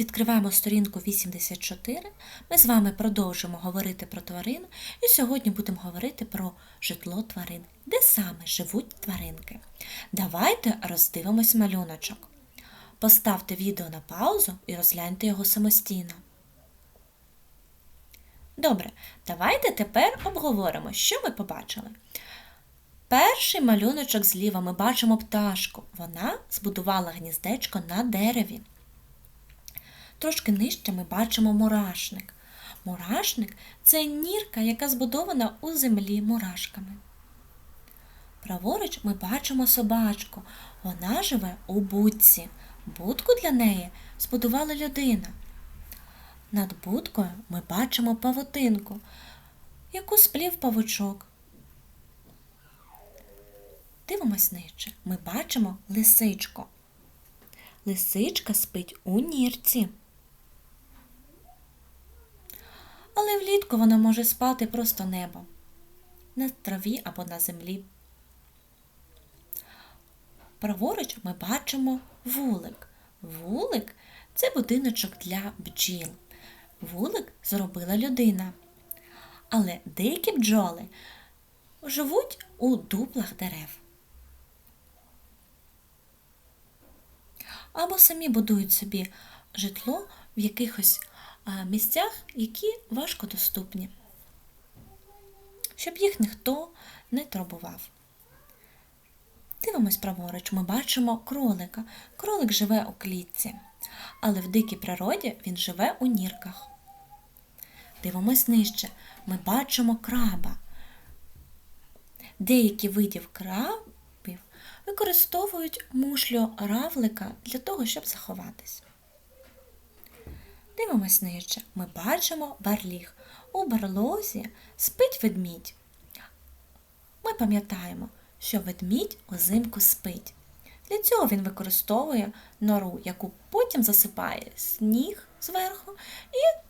Відкриваємо сторінку 84. Ми з вами продовжимо говорити про тварин, і сьогодні будемо говорити про житло тварин, де саме живуть тваринки. Давайте роздивимось малюночок. Поставте відео на паузу і розгляньте його самостійно. Добре, давайте тепер обговоримо, що ми побачили. Перший малюночок зліва ми бачимо пташку. Вона збудувала гніздечко на дереві. Трошки нижче ми бачимо мурашник. Мурашник це нірка, яка збудована у землі мурашками. Праворуч ми бачимо собачку. Вона живе у будці. Будку для неї збудувала людина. Над будкою ми бачимо павутинку, яку сплів павучок. Дивимось нижче. Ми бачимо лисичку. Лисичка спить у нірці. Але влітку вона може спати просто небом, на траві або на землі. Праворуч ми бачимо вулик. Вулик це будиночок для бджіл. Вулик зробила людина. Але деякі бджоли живуть у дуплах дерев. Або самі будують собі житло в якихось місцях, які важко доступні, щоб їх ніхто не турбував. Дивимось праворуч, ми бачимо кролика. Кролик живе у клітці, але в дикій природі він живе у нірках. Дивимось нижче, ми бачимо краба. Деякі видів крабів використовують мушлю равлика для того, щоб заховатись. Дивимось нижче, ми бачимо барліг. У барлозі спить ведмідь. Ми пам'ятаємо, що ведмідь узимку спить. Для цього він використовує нору, яку потім засипає сніг зверху, і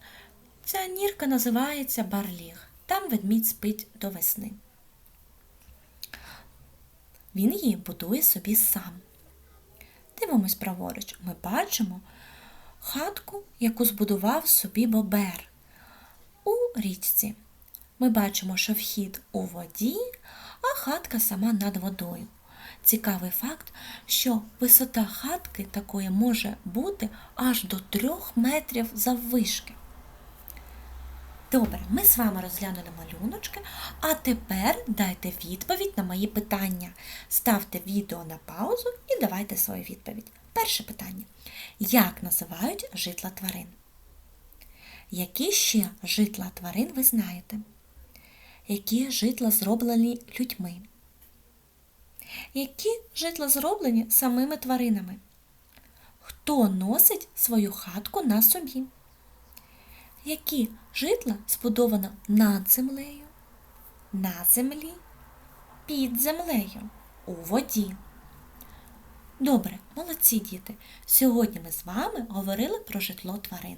ця нірка називається барліг. Там ведмідь спить до весни. Він її будує собі сам. Дивимось праворуч, ми бачимо хатку, яку збудував собі бобер у річці. Ми бачимо, що вхід у воді, а хатка сама над водою. Цікавий факт, що висота хатки такої може бути аж до трьох метрів заввишки. Добре, ми з вами розглянули малюночки, а тепер дайте відповідь на мої питання. Ставте відео на паузу і давайте свою відповідь. Перше питання. Як називають житла тварин? Які ще житла тварин ви знаєте? Які житла зроблені людьми? Які житла зроблені самими тваринами? Хто носить свою хатку на собі? Які житла збудовано над землею, на землі, під землею, у воді? Добре, молодці діти! Сьогодні ми з вами говорили про житло тварин.